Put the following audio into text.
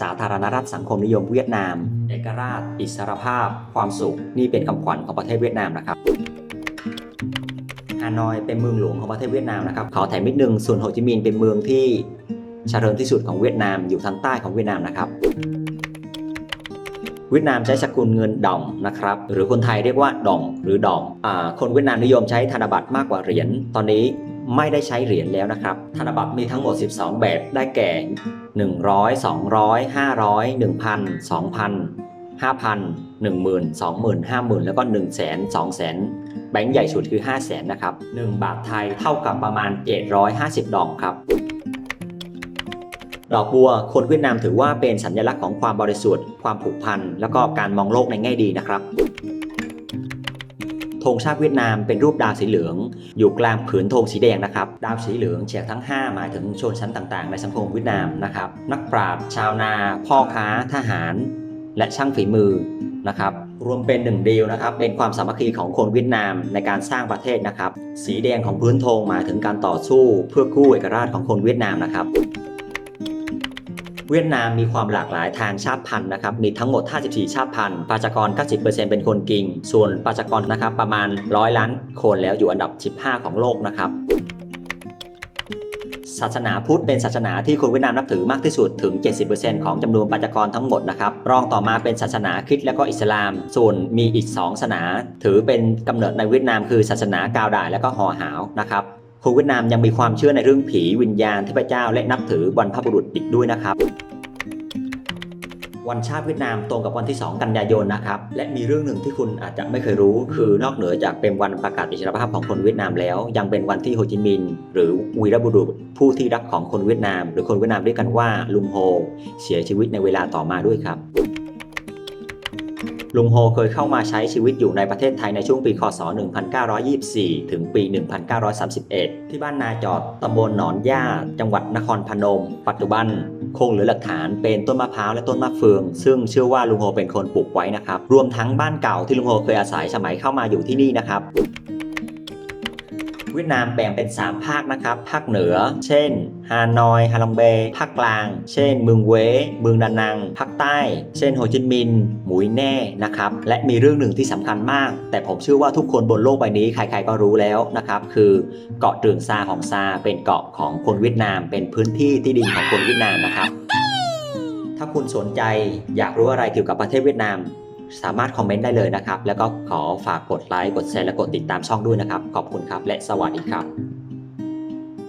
สาธารณรัฐสังคมนิยมเวียดนาม เอกราช อิสรภาพ ความสุข นี่เป็นคำขวัญของประเทศเวียดนามนะครับฮานอยเป็นเมืองหลวงของประเทศเวียดนามนะครับขอแถมนิดนึงส่วนโฮจิมินห์เป็นเมืองที่เจริญที่สุดของเวียดนามอยู่ทางใต้ของเวียดนามนะครับ เวียดนามใช้สกุลเงินดองนะครับ หรือคนไทยเรียกว่าดองหรือดองอคนเวียดนามนิยมใช้ธนบัตรมากกว่าเหรียญตอนนี้ ไม่ได้ใช้เหรียญแล้วนะครับ ธนบัตรมีทั้งหมด 12 แบบได้แก่ 100 200 500 1,000 2,000 5,000 10,000 20,000 50,000 แล้วก็ 1 0 0 0 0 0 200,000 แบงค์ใหญ่สุดคือ 5 0 0 0 0 0นะครับ 1 บาทไทยเท่ากับประมาณ 750 ดองครับ ดอกบัวคนเวียดนามถือว่าเป็นสัญลักษณ์ของความบริสุทธิ์ ความผูกพัน แล้วก็การมองโลกในแง่ดีนะครับ งชาติเวียดนามเป็นรูปดาวสีเหลือง อยู่กลางผืนธงสีแดงนะครับ ดาวสีเหลืองเฉียงทั้ง 5 หมายถึงชนชั้นต่างๆ ในสังคมเวียดนามนะครับ นักปราชญ์ชาวนา พ่อค้าทหาร และช่างฝีมือนะครับรวมเป็นหนึ่งเดียวนะครับ เป็นความสามัคคีของคนเวียดนามในการสร้างประเทศนะครับ สีแดงของพื้นธงหมายถึงการต่อสู้เพื่อกู้เอกราชของคนเวียดนามนะครับ เวียดนามมีความหลากหลายทางชาติพันธุ์นะครับ มีทั้งหมด 54 ชาติพันธุ์ ประชากร 90%เป็นคนกิง ส่วนประชากรนะครับประมาณ 100 ล้านคนแล้วอยู่อันดับ 15 ของโลกนะครับศาสนาพุทธเป็นศาสนาที่คนเวียดนามนับถือมากที่สุดถึง 70%ของจำนวนประชากรทั้งหมดนะครับ รองต่อมาเป็นศาสนาคริสต์และก็อิสลาม ส่วนมีอีก 2 ศาสนา ถือเป็นกำเนิดในเวียดนามคือศาสนากาวดายและก็หอหาวนะครับ คนเวียดนามยังมีความเชื่อในเรื่องผีวิญญาณเทพเจ้า และนับถือบรรพบุรุษอีกด้วยนะครับ วันชาติเวียดนามตรงกับวันที่ 2 กันยายนนะครับ และมีเรื่องหนึ่งที่คุณอาจจะไม่เคยรู้ คือนอกเหนือจากเป็นวันประกาศอิสรภาพของคนเวียดนามแล้ว ยังเป็นวันที่โฮจิมินห์หรือวีรบุรุษ ผู้ที่รักของคนเวียดนาม หรือคนเวียดนามเรียกกันว่าลุงโฮ เสียชีวิตในเวลาต่อมาด้วยครับ ลุงโฮเคยเข้ามาใช้ชีวิตอยู่ในประเทศไทยในช่วงปี คศ 1924 ถึงปี 1931 ที่บ้านนาจอดตำบลหนอนย่า จังหวัดนครพนม ปัจจุบันคงเหลือหลักฐานเป็นต้นมะพร้าวและต้นมะเฟือง ซึ่งเชื่อว่าลุงโฮเป็นคนปลูกไว้นะครับ รวมทั้งบ้านเก่าที่ลุงโฮเคยอาศัยสมัยเข้ามาอยู่ที่นี่นะครับ วียดนามแบ่งเป็น 3 ภาคนะครับ ภาคเหนือ เช่น ฮานอย ฮาลองเบ ภาคกลาง เช่น เมืองเว เมืองดานัง ภาคใต้ เช่น โฮจิมินห์ หมุยแน่ นะครับ และมีเรื่องหนึ่งที่สำคัญมาก แต่ผมเชื่อว่าทุกคนบนโลกใบนี้ใครๆก็รู้แล้วนะครับ คือเกาะเตืองซาของซา เป็นเกาะของคนเวียดนาม เป็นพื้นที่ที่ดินของคนเวียดนามนะครับ ถ้าคุณสนใจอยากรู้อะไรเกี่ยวกับประเทศเวียดนาม สามารถคอมเมนต์ได้เลยนะครับ แล้วก็ขอฝากกดไลค์ กดแชร์ และกดติดตามช่องด้วยนะครับ ขอบคุณครับ และสวัสดีครับ